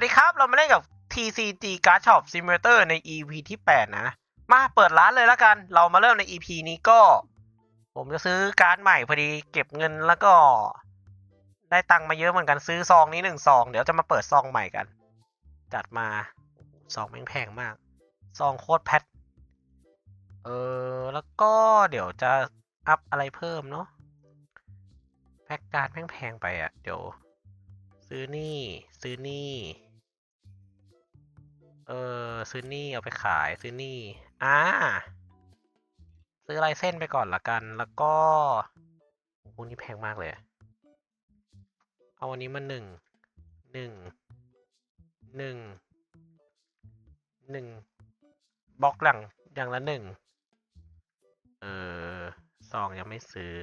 วัสดีครับ เรามาเล่นกับ TCG Card Shop Simulator ใน EP ที่ 8 นะ มาเปิดร้านเลยละกัน เรามาเริ่มใน EP นี้ก็ ผมจะซื้อการ์ดใหม่พอดีเก็บเงินแล้วก็ ได้ตังค์มาเยอะเหมือนกันซื้อซองนี้หนึ่งซอง เดี๋ยวจะมาเปิดซองใหม่กัน จัดมาซองแม่งแพงมาก ซองโคตรแพท เออ แล้วก็เดี๋ยวจะอัพอะไรเพิ่มเนาะแพ็กการ์ดแม่งแพงไปอะ่ะ เดี๋ยวซื้อนี่ ซื้อนี่ เออ ซื้อนี่เอาไปขายซื้อนี่อ่าซื้อลายเส้นไปก่อนละกัน แล้วก็โอ้โหนี่แพงมากเลย เอาอันนี้มาหนึ่งหนึ่งหนึ่งหนึ่งบล็อกหลังอย่างละหนึ่งเออซองยังไม่ซื้อ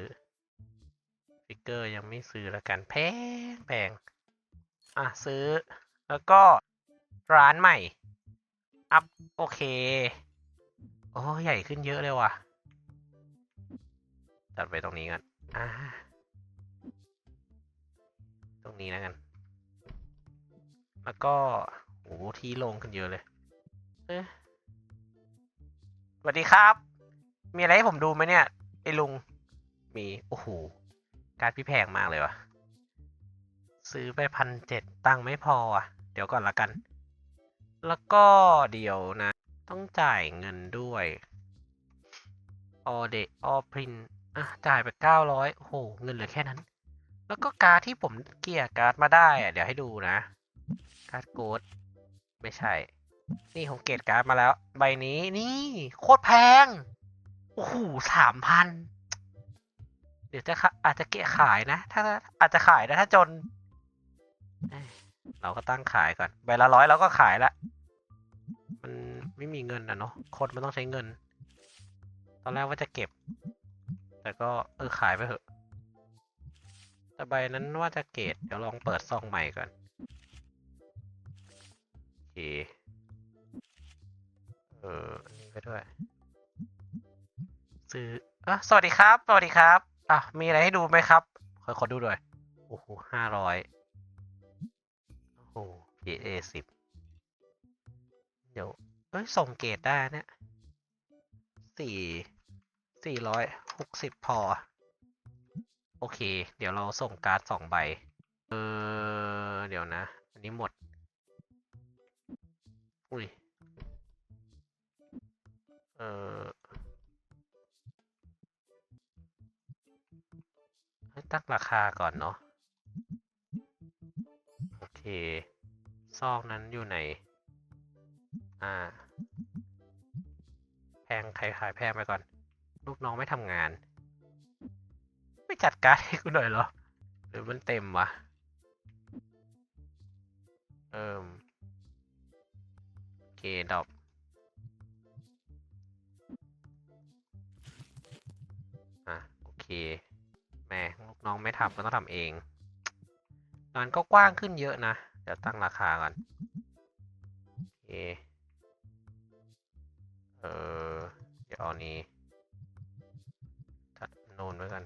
ฟิกเกอร์ยังไม่ซื้อละกันแพงแพงอะซื้อแล้วก็ร้านใหม่ อัพโอเค โอ้ใหญ่ขึ้นเยอะเลยว่ะ จัดไปตรงนี้กันอ่าตรงนี้แล้วกัน แล้วก็โอ้ที่ลงขึ้นเยอะเลยเอ๊ะสวัสดีครับ มีอะไรให้ผมดูไหมเนี่ย ไอ้ลุง มี โอ้โห การพี่แพงมากเลยวะซื้อไปพันเจ็ดตังค์ไม่พออะ เดี๋ยวก่อนละกัน แล้วก็เดี๋ยวนะ ต้องจ่ายเงินด้วยออเดออพรินอะจ่ายไปเก้าร้อยโอ้โห เงินเหลือแค่นั้น แล้วก็การดที่ผมเกลี่ยการ์ดมาได้อะเดี๋ยวให้ดูนะ การ์ดโกดไม่ใช่ นี่ผมเกตการ์ดมาแล้ว ใบนี้นี่ โคตรแพง โอ้โหสามพัน เดี๋ยวจะขะอาจจะเกะขายนะ ถ้าอาจจะขายนะถ้าจน เราก็ตั้งขายก่อน ใบละร้อยเราก็ขายละ ไม่มีเงินนะเนาะคนมันต้องใช้เงิน ตอนแรกว่าจะเก็บ แต่ก็เออขายไปเถอะ แต่ใบนั้นว่าจะเกตเดี๋ยวลองเปิดซองใหม่ก่อนโอเคเออนนี้ไปด้วย ซื้ออะสวัสดีครับ สวัสดีครับ อะ มีอะไรให้ดูไหมครับขอขอดูด้วยโอ้โหห้าร้อยโอ้โห PA สิบเดี๋ยว เอ้ย ส่งเกรดได้เนี่ยสี่สี่ร้อยหกสิบพอ โอเค เดี๋ยวเราส่งการ์ดสองใบ เออ เดี๋ยวนะ อันนี้หมด อุ้ย เออให้ตั้งราคาก่อนเนาะ โอเค ซองนั้นอยู่ไหน อ่า พงใครขายแพงไปก่อน ลูกน้องไม่ทำงาน ไม่จัดการให้กูหน่อยเหรอ หรือมันเต็มวะ เอิมโอเคดอปอะ โอเค แม่ลูกน้องไม่ทำก็ต้องทำเองงานก็กว้างขึ้นเยอะนะ เดี๋ยวตั้งราคาก่อน โอเค เดี๋ยวเอานี้ตัดน่นไว้กัน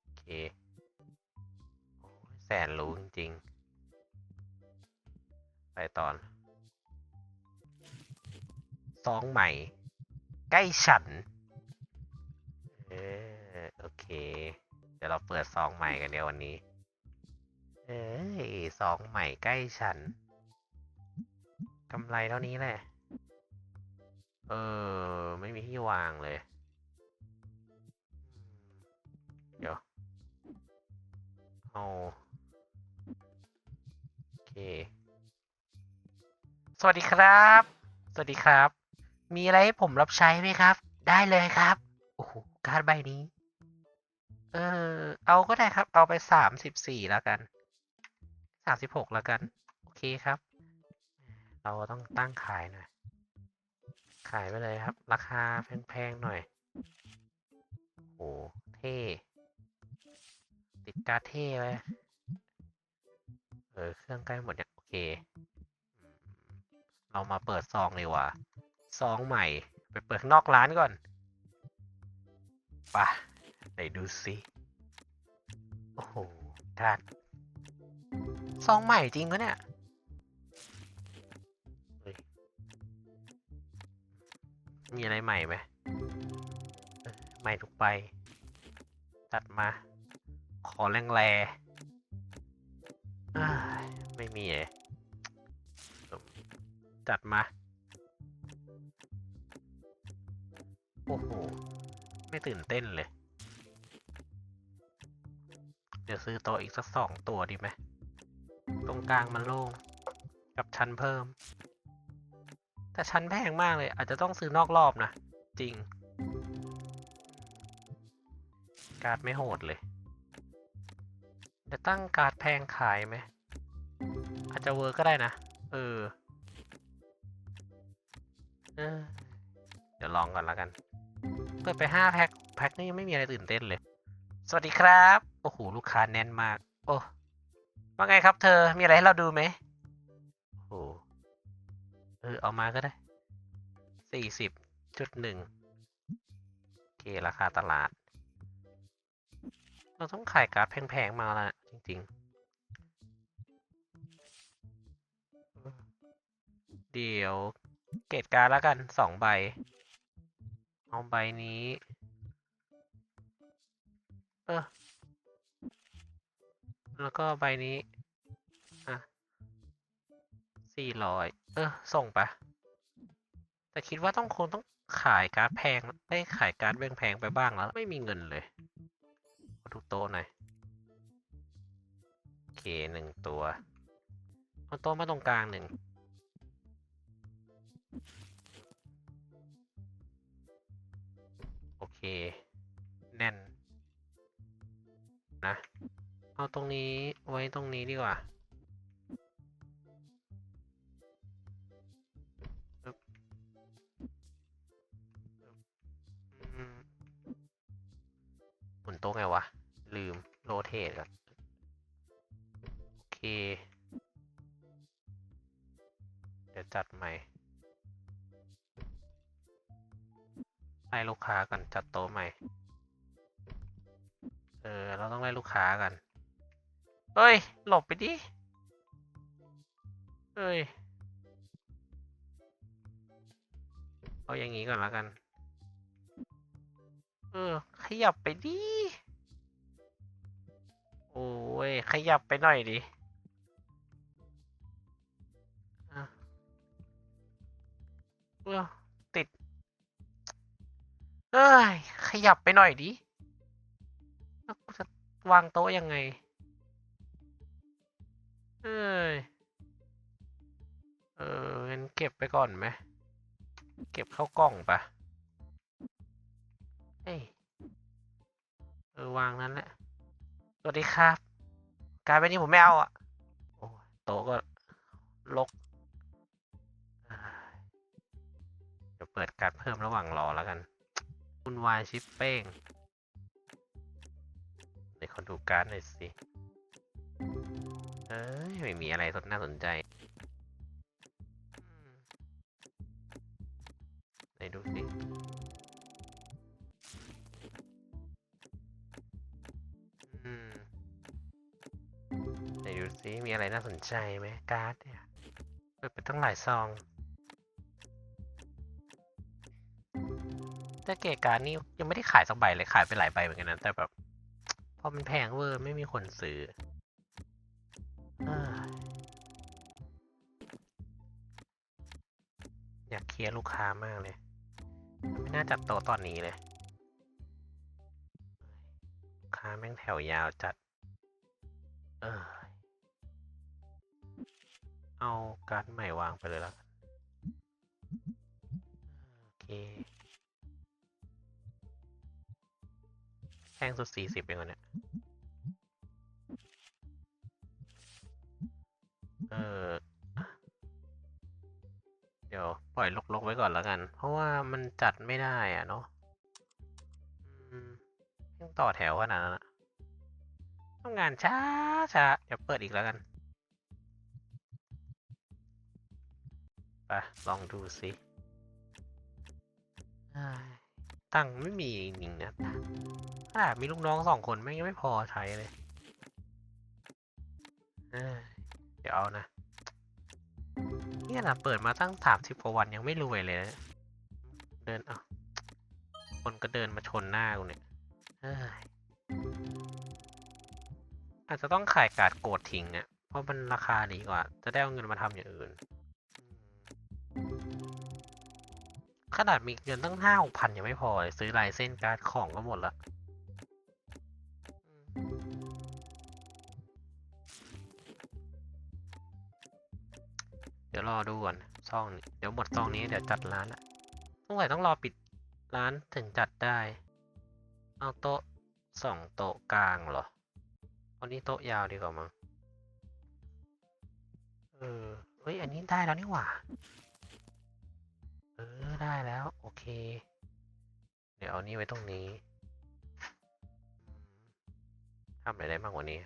โอเค โอ้แสนรู้จริงๆ ไปตอนซองใหม่ ใกล้ฉัน เออโอเค เดี๋ยวเราเปิดซองใหม่กันเดี๋ยววันนี้ เอ้ยซองใหม่ใกล้ฉันกำไรเท่านี้แหละ เออ ไม่มีที่วางเลยอืมเดี๋ยว เอา โอเค สวัสดีครับ สวัสดีครับ มีอะไรให้ผมรับใช้ไหมครับ ได้เลยครับ โอ้โห การ์ดใบนี้ เออ เอาก็ได้ครับ เอาไปสามสิบสี่แล้วกัน สามสิบหกแล้วกัน โอเคครับ เราต้องตั้งขายหน่อย ขายไปเลยครับ ราคาแพงๆหน่อยโอ้เท่ ติดการ์ดเท่ไว้เออ เครื่องใกล้หมดเนี่ย โอเค เรามาเปิดซองเลยว่ะซองใหม่ ไปเปิดนอกร้านก่อนปะไหนดูสิ โอ้โหการ์ดซองใหม่จริงปะเนี่ย มีอะไรใหม่ไหมใหม่ทุกใบจัดมา ขอแรงแรไม่มีเอจัดมา โอ้โห ไม่ตื่นเต้นเลย เดี๋ยวซื้อโต๊ะอีกสักสองตัวดีไหม ตรงกลางมันโล่ง กับชั้นเพิ่ม แต่ชั้นแพงมากเลย อาจจะต้องซื้อนอกรอบนะ จริง การ์ดไม่โหดเลย จะตั้งการ์ดแพงขายไหม อาจจะเวิร์กก็ได้นะเออเออ เดี๋ยวลองก่อนแล้วกัน เปิดไปห้าแพ็คแพ็คนี้ยังไม่มีอะไรตื่นเต้นเลย สวัสดีครับ โอ้โห ลูกค้าแน่นมาก โอ้ว่าไงครับเธอมีอะไรให้เราดูไหม เออ เอามาก็ได้สี่สิบจุดหนึ่งโอเค ราคาตลาด เราต้องขายการ์ดแพงๆมาแล้วนะจริงๆ เดี๋ยวเกรดการ์ดแล้วกันสองใบ เอาใบนี้ เออแล้วก็ใบนี้ สี่ร้อยเออ ส่งปะแต่คิดว่าต้องคงต้องขายการ์ดแพงได้ขายการ์ดแพงๆไปบ้างแล้ว ไม่มีเงินเลยขอดูโต๊ะหน่อยโอเคหนึ่งตัวเอาโต๊ะมาตรงกลางหนึ่งโอเค แน่น นะ เอาตรงนี้ไว้ตรงนี้ดีกว่า ไงวะ ลืมโรเทตก่อนโอเค เดี๋ยวจัดใหม่ไล่ลูกค้ากันจัดโต๊ะใหม่ เออ เราต้องไล่ลูกค้ากันเฮ้ย หลบไปดิเฮ้ย เอาอย่างนี้ก่อนแล้วกัน เออ ขยับไปดิ ยขยับไปหน่อยดิเออติด เอ้ย ขยับไปหน่อยดิ แล้วกูจะวางโต๊ะยังไง เอ้ย เอองั้นเก็บไปก่อนไหม เก็บเข้ากล่องปะเอ้ย เออ วางนั้นแหละ สวัสดีครับ การไปนี้ผมไม่เอาอะโอ้โต๊ะก็ลกเดี๋ยวเปิดการเพิ่มระหว่างรอแล้วกันคุณวายชิปเป้งเดี๋ยวขอดูการ์ดหน่อยสิเอ้ยไม่มีอะไรสนน่าสนใจไหนดูสิ สิมีอะไรน่าสนใจไหมการ์ดเนี่ยเปิดไปตั้งหลายซองแต่เกการ์ดนี่ยังไม่ได้ขายสักใบเลยขายไปหลายใบเหมือนกันนะแต่แบบพอมันแพงเวอร์ไม่มีคนซื้ออยากเคลียร์ลูกค้ามากเลย ไม่น่าจัดโต๊ะตอนนี้เลย ค้าแม่งแถวยาวจัด เออ เอาการ์ดใหม่วางไปเลยล้วกันโอเคแพงสุดสี่สิบเองวะเนี่ยเออเดี๋ยวปล่อยลกๆไว้ก่อนแล้วกัน เพราะว่ามันจัดไม่ได้อะเนาะยังต่อแถวขนาดนั้นอะทำงานช้าช้าเดี๋ยวเปิดอีกแล้วกัน ไปลองดูสิตังไม่มีจริงนะขนาดมีลูกน้องสองคนแม่งยังไม่พอใช้เลยเอ้ยวเอานะ เนี่ยนะเปิดมาตั้งสามสิบกว่าวันยังไม่รวยเลยนะเดินเอาคนก็เดินมาชนหน้ากูเนี่ยอาจจะต้องขายการ์ดโกดทิ้งเนี่ยเพราะมันราคาดีกว่า จะได้เอาเงินมาทำอย่างอื่น ขนาดมีเงินตั้งห้าหกพันยังไม่พอเลยซื้อลายเส้นการ์ดของก็หมดละเดี๋ยวรอดูก่อนซองนี้เดี๋ยวหมดซองนี้เดี๋ยวจัดร้านละสงสัยต้องรอปิดร้านถึงจัดได้ เอาโต๊ะสองโต๊ะกลางเหรอเอานี้โต๊ะยาวดีกว่ามั้งเออเฮ้ย อันนี้ได้แล้วนี่หว่า ออได้แล้ว โอเค เดี๋ยวเอานี้ไว้ตรงนี้ทำอะไรได้บ้างวันนี้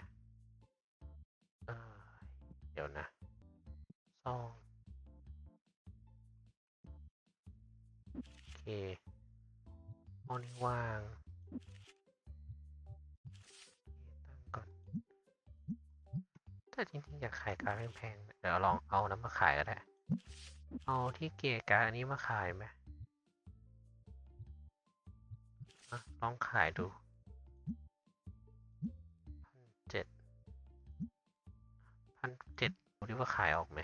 เออเดี๋ยวนะซองโอเคห้องนี้ว่างตั้งก่อนแต่จริงๆอยากขายการแพงๆเดี๋ยวลองเอาน้ำมาขายก็ได้ เอาที่เกะการอันนี้มาขายไหมอลองขายดูพันเจ็ดพันเจ็ดดูดิว่าขายออกไหม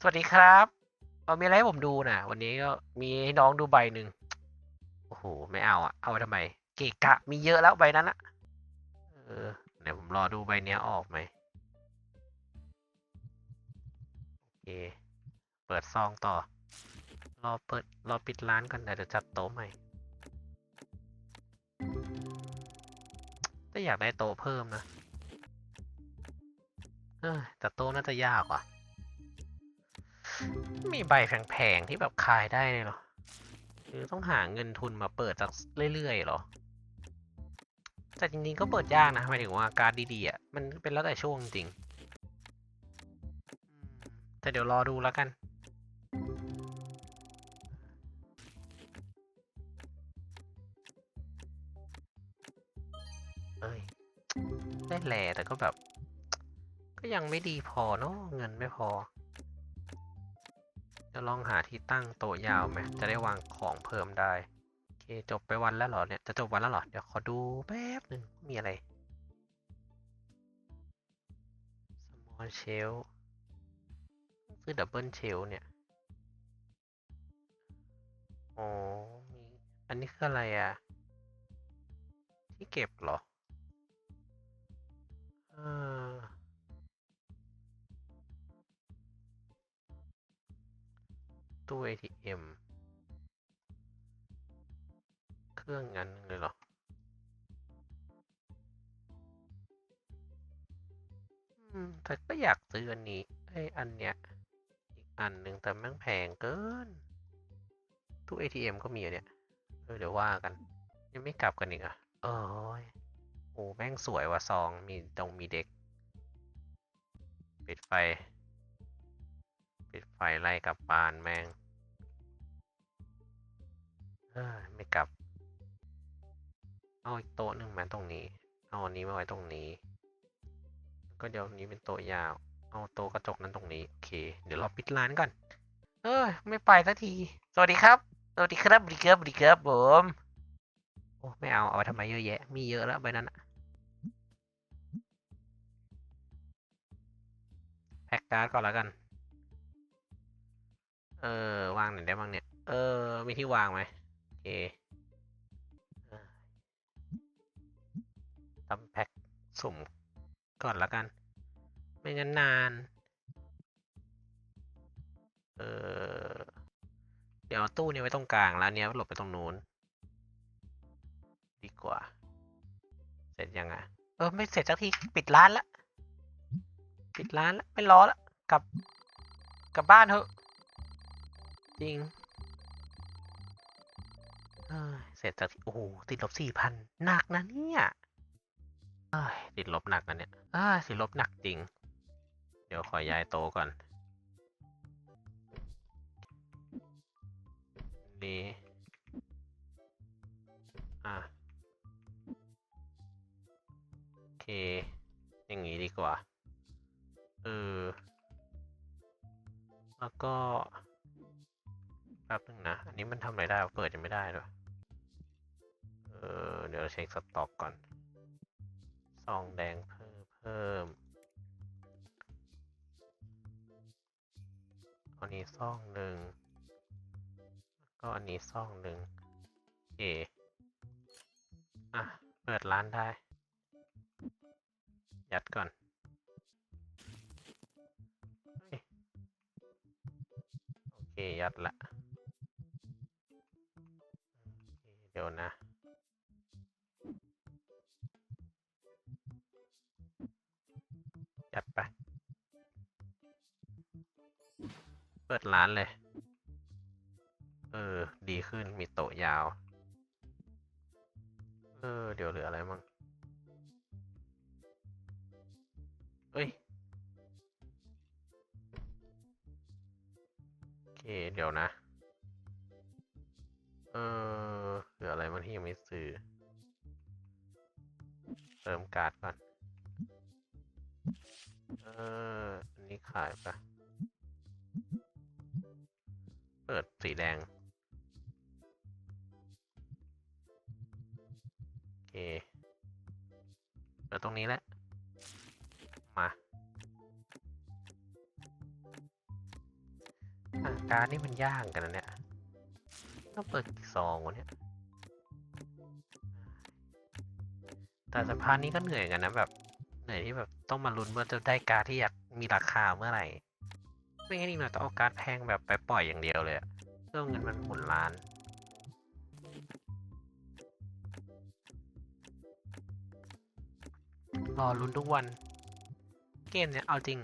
สวัสดีครับเอามีอะไรให้ผมดูนะวันนี้ก็มีน้องดูใบหนึ่งโอ้โห ไม่เอาอะเอาทำไม เกะกะ มีเยอะแล้วใบนั้นอะเออเดี๋ยวผมรอดูใบเนี้ยออกไหมโอเค ปิดซองต่อ รอเปิด รอปิดร้านก่อนเดี๋ยวจะจัดโต๊ะใหม่ถ้าอยากได้โต๊ะเพิ่มนะเออแต่โต๊ะน่าจะยากว่ะ มีใบแพงๆที่แบบขายได้เลยเหรอคือต้องหาเงินทุนมาเปิดจากเรื่อยๆหรอ แต่จริงๆก็เปิดยากนะหมายถึงว่าการดีๆอะ มันเป็นแล้วแต่ช่วงจริง แต่เดี๋ยวรอดูแล้วกัน เอ้ย ได้แหล่แต่ก็แบบ ก็ยังไม่ดีพอเนาะเงินไม่พอ จะลองหาที่ตั้งโต๊ะยาวไหมจะได้วางของเพิ่มได้ โอเค จบไปวันแล้วเหรอเนี่ย จะจบวันแล้วเหรอ เดี๋ยวขอดูแป๊บหนึ่งมีอะไร small shell ซื้อ double shell เนี่ย อ๋อมีอันนี้คืออะไรอะ ที่เก็บเหรอเออตู้ ATM เครื่องงั้นเลยเหรออืมแต่ก็อยากซื้ออันนี้ไอยอันเนี้ย อีกอันหนึ่งแต่แม่งแพงเกิน ตู้ ATM ก็มีอะเนี่ยเออเดี๋ยวว่ากัน ยังไม่กลับกันอีกอะเอ้ยโอ้แม่งสวยว่ะซองมีตรงมีเด็ก ปิดไฟ ปิดไฟไล่กลับบ้านแม่งเอ้ยไม่กลับ เอาอีกโต๊ะหนึ่งมาตรงนี้ เอาอันนี้มาไว้ตรงนี้ ก็เดี๋ยวนี้เป็นโต๊ะยาว เอาโต๊ะกระจกนั้นตรงนี้ โอเค เดี๋ยวเราปิดร้านก่อน เอ้ยไม่ไปสักที สวัสดีครับ สวัสดีครับสวัสดีครับสวัสดีครับผม โอ้ไม่เอาเอาไปทำไมเยอะแยะ มีเยอะแล้วใบนั้นอะแพ็กการ์ดก่อนแล้วกัน เออวางไหนได้บ้างเนี่ย เออ มีที่วางไหมโอเคทำแพ็กสุ่มก่อนแล้วกัน ไม่งั้นนาน เออ ดี๋ยวตู้นี้ไว้ตรงกลางแล้วเนี้ยหลบไปตรงนู้นดีกว่า เสร็จยังอะ เออ ไม่เสร็จสักทีปิดร้านละ ปิดร้านละ ไม่รอละกลับกลับบ้านเถอะ จริงเอ้ยเสร็จจากที่โอ้โหติดลบสี่พันหนักนะเนี่ยเอ้ยติดลบหนักนะเนี่ยเอ้ยติดลบหนักจริง เดี๋ยวขอย้ายโตะก่อน นี่อะ โอเค อย่างนี้ดีกว่า เออ แล้วก็ แป๊บนึงนะ อันนี้มันทำอะไรได้วะเปิดยังไม่ได้ด้วยเออ เดี๋ยวเราเช็คสต็อกก่อนซองแดงเพิ่มเพิ่มอันนี้ซองหนึ่งแล้ว ก็อันนี้ซ่องหนึ่งโอเคอะ เปิดร้านได้ ยัดก่อน โอเค ยัดละเเดี๋ยวนะยัดไป เปิดร้านเลย เออ ดีขึ้นมีโต๊ะยาว เออ เดี๋ยวเหลืออะไรมั่งเอ้ยโอเค เดี๋ยวนะ เออ เหลืออะไรบ้างที่ยังไม่ซื้อเติมการ์ดก่อน เออ อันนี้ขายปะเปิดสีแดง เคเปิดตรงนี้แหละ มาอะการนี่มันย่างกันนะเนี่ยต้องเปิดกี่ซองวะเนี่ย แต่สภาพนี้ก็เหนื่อยกันนะแบบ เหนื่อยที่แบบต้องมาลุ้นว่าจะได้การที่อยากมีราคาเมื่อไหร่ ไม่งั้นนี่เราต้องเอาการแพงแบบไปปล่อยอย่างเดียวเลยเพื่อเอาเงินมันหมุนล้าน รอลุ้นทุกวัน เกมเนี่ยเอาจริง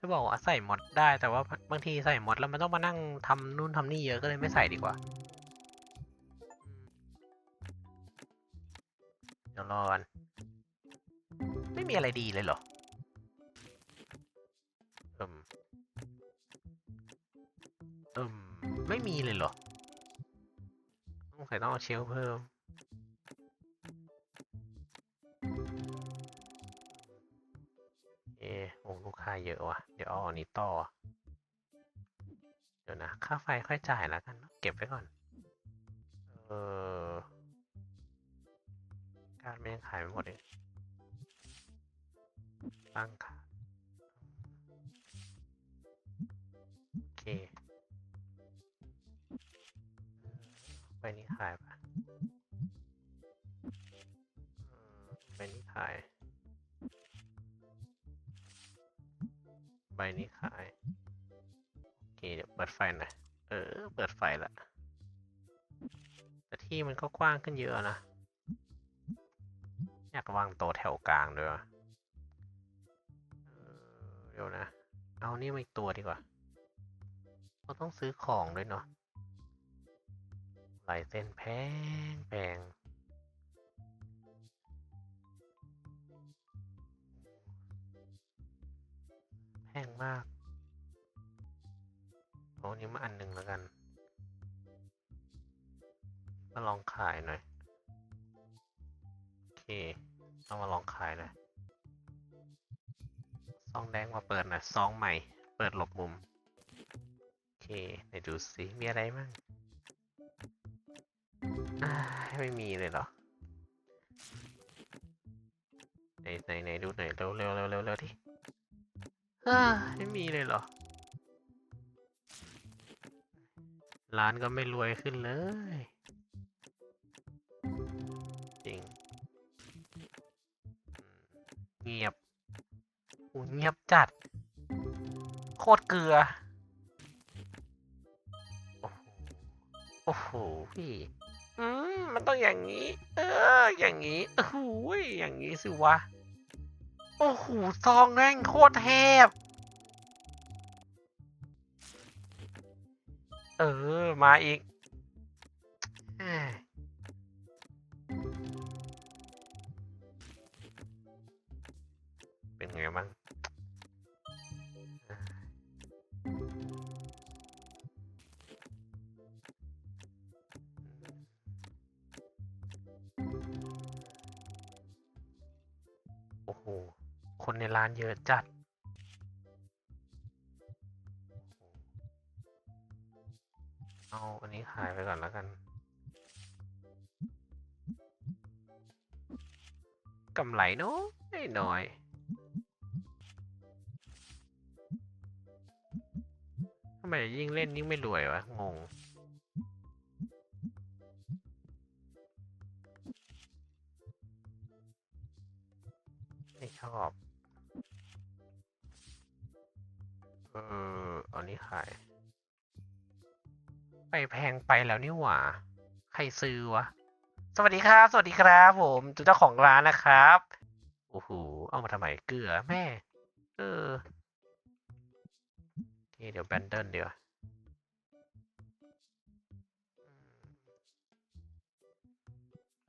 จะบอกว่าใส่มอดได้แต่ว่าบางทีใส่มอดแล้วมันต้องมานั่งทำนู่นทำนี่เยอะก็เลยไม่ใส่ดีกว่า เดี๋ยวรอกันไม่มีอะไรดีเลยเหรอเอิมเอิมไม่มีเลยเหรอต้องใส่ต้องเอาเชลเพิ่ม โอ้ลูกค้าเยอะว่ะ เดี๋ยวเอาอันนี้ต่อ เดี๋ยวนะ ค่าไฟค่อยจ่ายแล้วกัน เก็บไว้ก่อน เออ การไม่ยังขายไม่หมดเลยตั้งค่ะ โอเค ไปนี้ขายปะไปนี้ขาย ใบนี้ขายโอเคเดี๋ยวเปิดไฟหน่อยเออ เปิดไฟละแต่ที่มันก็กว้างขึ้นเยอะนะ อยากวางโต๊ะแถวกลางด้วยเออเดี๋ยวนะ เอานี่มาอีกตัวดีกว่า เราต้องซื้อของด้วยเนาะลายเส้นแพงแพง แพงมากเอาอันนี้มาอันหนึ่งแล้วกัน มาลองขายหน่อย โอเคเอามาลองขายหน่อยซองแดงมาเปิดหน่อยซองใหม่ เปิดหลบมุม โอเคไหนดูสิมีอะไรมั่งไม่มีเลยเหรอไหนไหนไหนดูหน่อยเร็วเร็วเร็วเร็วเร็วดิ อ่าไม่มีเลยเหรอ ร้านก็ไม่รวยขึ้นเลย จริง เงียบโอ้เงียบจัด โคตรเกลือ โอ้โห พี่ อืม มันต้องอย่างนี้ เออ อย่างนี้โอ้โหยอย่างนี้สิวะ โอ้โหซองแม่งโคตรเทพ เออ มาอีก เป็นไงบ้างโอ้โห คนในร้านเยอะจัด เอาอันนี้ขายไปก่อนแล้วกัน กำไรเนาะไม่น้อยทำไมยิ่งเล่นยิ่งไม่รวยวะ งงไม่ชอบ ออเอานี้ขาย ไปแพงไปแล้วนี่หว่า ใครซื้อวะ สวัสดีครับ สวัสดีครับ ผมเจ้าของร้านนะครับ โอ้โห เอามาทำไมเกลือแม่ เออโอเคเดี๋ยวแบนเดิลเดี๋ยว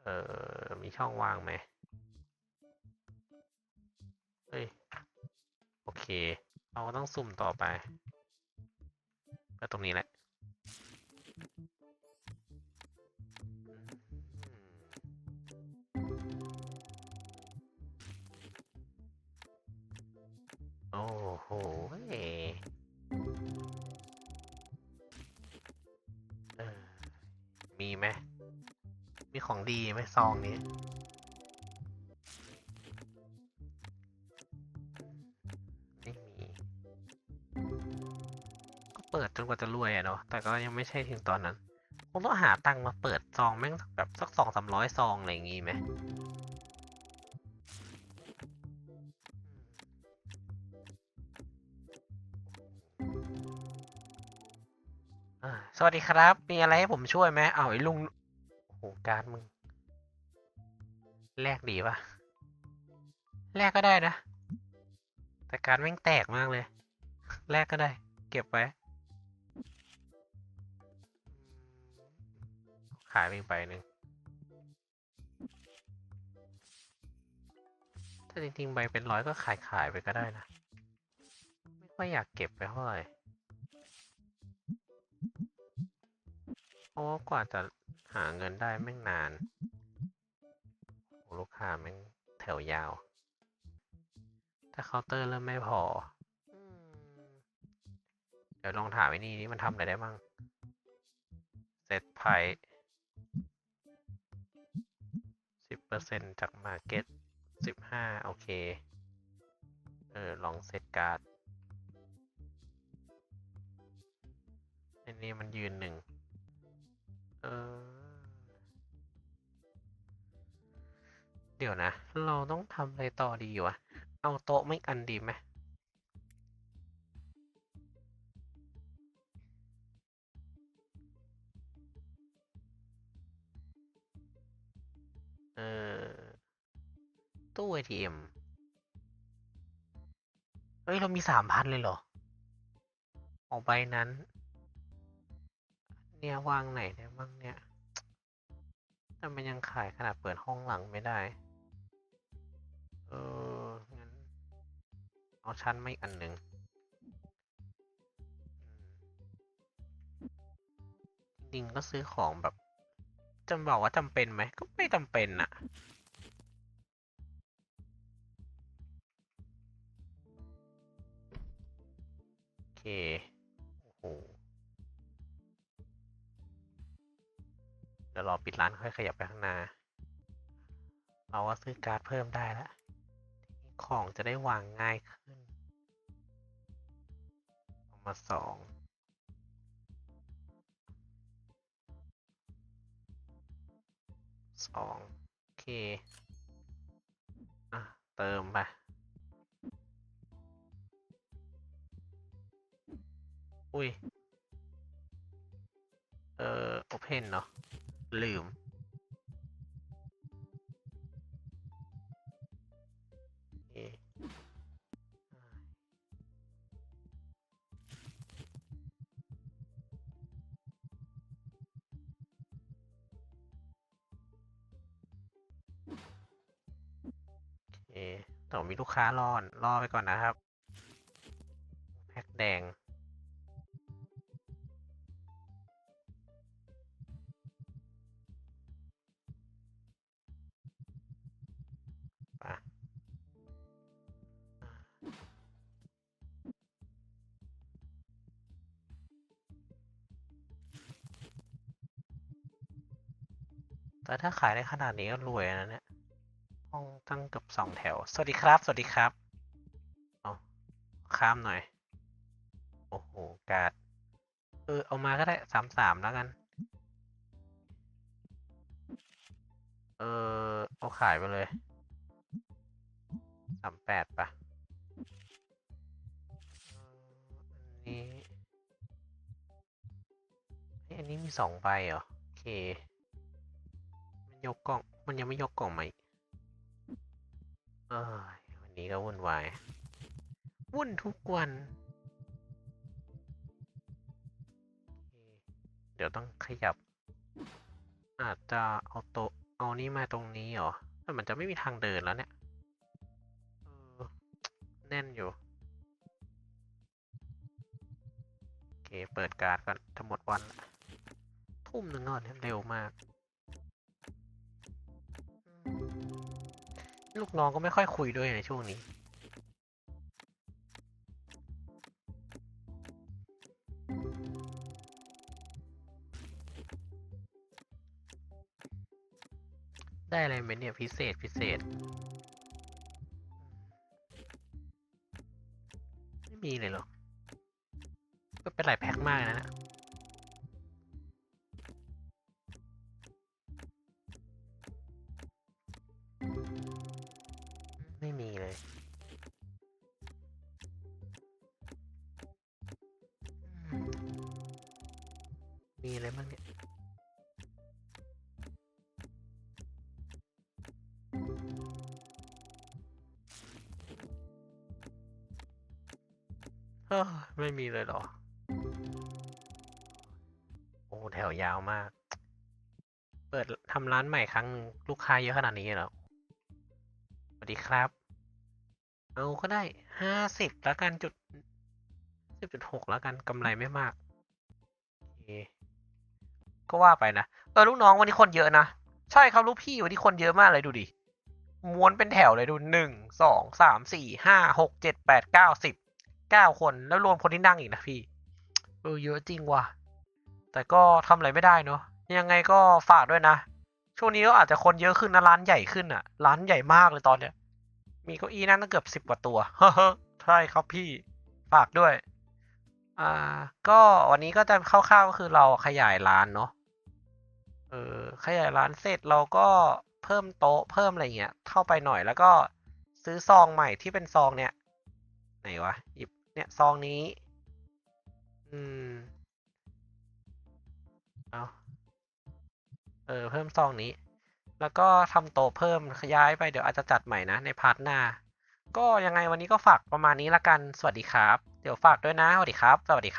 เออ มีช่องว่างไหม เฮ้ย โอเค เราก็ต้องสุ่มต่อไป ก็ตรงนี้แหละโอ้โหเออมีไหมมีของดีไหมซองนี้ นกว่าจะรวยอะเนาะแต่ก็ยังไม่ใช่ถึงตอนนั้นคงต้องหาตังค์มาเปิดซองแม่งแบบสักสองสามร้อยซองอะไรอย่างงี้ไหมสวัสดีครับ มีอะไรให้ผมช่วยไหมเอาไอ้ลุงโอ้โหการมึง แลกดีปะแลกก็ได้นะ แต่การแม่งแตกมากเลย แลกก็ได้ เก็บไว้ ขายไปอีกใบหนึ่งถ้าจริงๆใบเป็นร้อยก็ขายขายไปก็ได้นะ ไม่ค่อยอยากเก็บไปเท่าไหร่เพราะว่ากว่าจะหาเงินได้แม่งนานโอ้ลูกค้าแม่งแถวยาวถ้าเคาน์เตอร์เริ่มไม่พออืมเดี๋ยวลองถามไอ้นี่นี่มันทำอะไรได้บ้างเซตไพสิ เปอร์เซ็นจากมาเก็ตสิบห้าโอเค เออ ลองเซตการ์ดอันนี้มันยืนหนึ่งเออ เดี๋ยวนะ เราต้องทำอะไรต่อดีวะ เอาโต๊ะไม่อันดีไหม เออตู้ ATM เฮ้ย เรามีสามพันเลยเหรอ ออกใบนั้น เนี่ยวางไหนได้บ้างเนี่ย แต่มันยังขายขนาดเปิดห้องหลังไม่ได้ เออ งั้น เอาชั้นไม่อันหนึ่งจริงก็ซื้อของแบบ จะบอกว่าจำเป็นไหม ก็ไม่จำเป็นอะโอเค โอ้โหเดี๋ยวรอปิดร้านค่อยขยับไปข้างหน้า เราก็ซื้อการ์ดเพิ่มได้แล้วของจะได้วางง่ายขึ้น เอามาสอง สองโอเคอะเติมไปอุ้ย เออโอเพนเนาะลืม เดี๋ยมีลูกค้ารอรอไปก่อนนะครับ แพ็กแดง แต่ถ้าขายได้ขนาดนี้ก็รวยนะเนี่ย ตั้งกือบสองแถว สวัสดีครับ สวัสดีครับเอาข้ามหน่อย โอ้โห การ์ด เออ เอามาก็ได้สามสามแล้วกัน เออ เอาขายไปเลยสามแปดปะอันนี้อันนี้มีสองใบเหรอ โอเค มันยกกล่อง มันยังไม่ยกกล่องมาอีกเอ้ย วันนี้ก็วุ่นวาย วุ่นทุกวัน เดี๋ยวต้องขยับ อาจจะเอาโตเอานี่มาตรงนี้เหรอแต่มันจะไม่มีทางเดินแล้วเนี่ยแน่นอยู่ โอเค เปิดการ์ดก่อนจะหมดวัน ทุ่มหนึ่งก่อนเร็วมาก ลูกน้องก็ไม่ค่อยคุยด้วยในช่วงนี้ ได้อะไรไหมเนี่ยพิเศษพิเศษ ไม่มีเลยหรอก็เป็นหลายแพ็คมากนะ ไม่มีเลยเหรอ โอ้แถวยาวมาก เปิดทำร้านใหม่ครั้งหนึ่งลูกค้าเยอะขนาดนี้เหรอ สวัสดีครับ เอาก็ได้ห้าสิบแล้วกันจุดสิบจุดหกแล้วกันกำไรไม่มากเก็ว่าไปนะเออลูกน้องวันนี้คนเยอะนะ ใช่ครับลูกพี่วันนี้คนเยอะมากเลยดูดิม้วนเป็นแถวเลยดูหนึ่งสองสามสี่ห้าหกเจ็ดแปดเก้าสิบ เก้าคนแล้วรวมคนที่นั่งอีกนะพี่ เออเยอะจริงว่ะ แต่ก็ทำอะไรไม่ได้เนอะยังไงก็ฝากด้วยนะ ช่วงนี้ก็อาจจะคนเยอะขึ้นนะร้านใหญ่ขึ้นอะร้านใหญ่มากเลยตอนเนี้ย มีเก้าอี้นั่งตั้งเกือบสิบกว่าตัว เฮ้อใช่ครับพี่ฝากด้วย อ่า ก็วันนี้ก็จะคร่าวๆก็คือเราขยายร้านเนาะเออขยายร้านเสร็จเราก็เพิ่มโต๊ะเพิ่มอะไรเงี้ยเข้าไปหน่อยแล้วก็ซื้อซองใหม่ที่เป็นซองเนี่ย ไหนวะหยิบ เนี่ยซองนี้ อืม เอาเออ เพิ่มซองนี้ แล้วก็ทำโตเพิ่มขยายไปเดี๋ยวอาจจะจัดใหม่นะ ในพาร์ทหน้า ก็ยังไงวันนี้ก็ฝากประมาณนี้ละกัน สวัสดีครับ เดี๋ยวฝากด้วยนะ สวัสดีครับ สวัสดีครับ